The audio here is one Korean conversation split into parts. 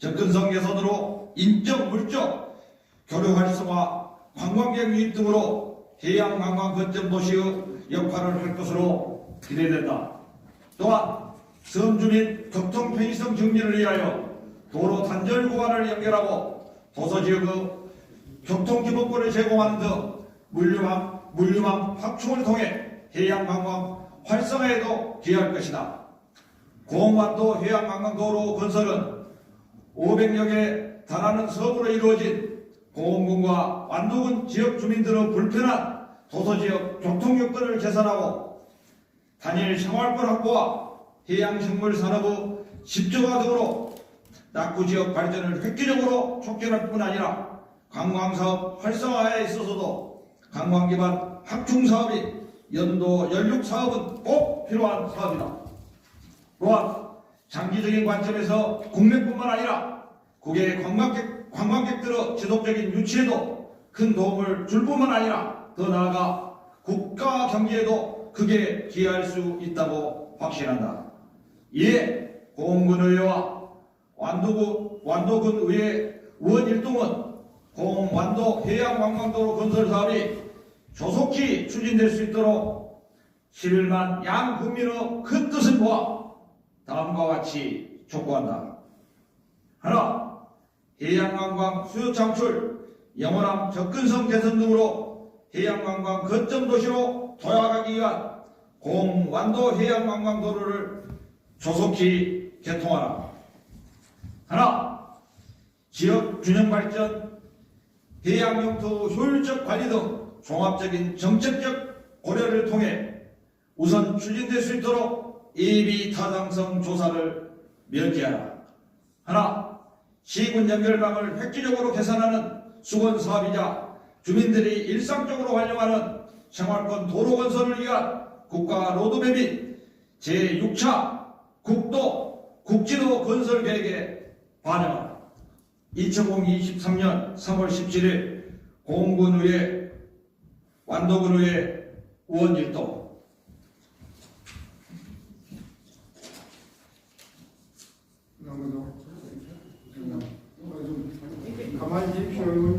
접근성 개선으로 인적, 물적, 교류 활성화, 관광객 유입 등으로 해양 관광 거점 도시의 역할을 할 것으로 기대된다. 또한 섬 주민 교통 편의성 증진을 위하여 도로 단절 구간을 연결하고 도서 지역의 교통 기본권을 제공하는 등 물류망, 물류망 확충을 통해 해양 관광 활성화에도 기여할 것이다. 공완도 해양 관광 도로 건설은 500여 개 달하는 섬으로 이루어진 공원군과 완도군 지역 주민들의 불편한 도서지역 교통 여건을 개선하고 단일 생활권 확보와 해양생물 산업의 집중화 등으로 낙구 지역 발전을 획기적으로 촉진할 뿐 아니라 관광사업 활성화에 있어서도 관광 기반 확충 사업이 연도 연륙 사업은 꼭 필요한 사업이다. 또한 장기적인 관점에서 국내뿐만 아니라 국외 관광객, 관광객들의 지속적인 유치에도 큰 도움을 줄 뿐만 아니라 더 나아가 국가 경제에도 크게 기여할 수 있다고 확신한다. 이에 공군의회와 완도군, 완도군 의회 의원 일동은 공완도 해양관광도로 건설 사업이 조속히 추진될 수 있도록 11만 양 국민의 큰 뜻을 모아 다음과 같이 촉구한다. 하나, 해양관광 수요 창출, 영원함 접근성 개선 등으로 해양관광 거점 도시로 도약하기 위한 공완도 해양관광 도로를 조속히 개통하라. 하나, 지역 균형 발전, 해양 영토 효율적 관리 등 종합적인 정책적 고려를 통해 우선 추진될 수 있도록 예비 타당성 조사를 면제하라. 하나, 시군 연결망을 획기적으로 개선하는 수건 사업이자 주민들이 일상적으로 활용하는 생활권 도로 건설을 위한 국가 로드맵인 제6차 국도 국지도 건설 계획에 반영하라. 2023년 3월 17일 공군의회 완도군의회 의원 일동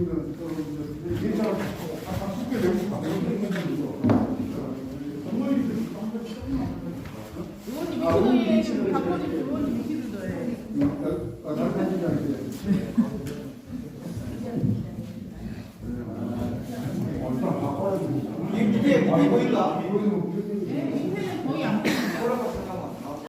그, 그, 그, 예전에 아까 숙제 이게 이게 보일라?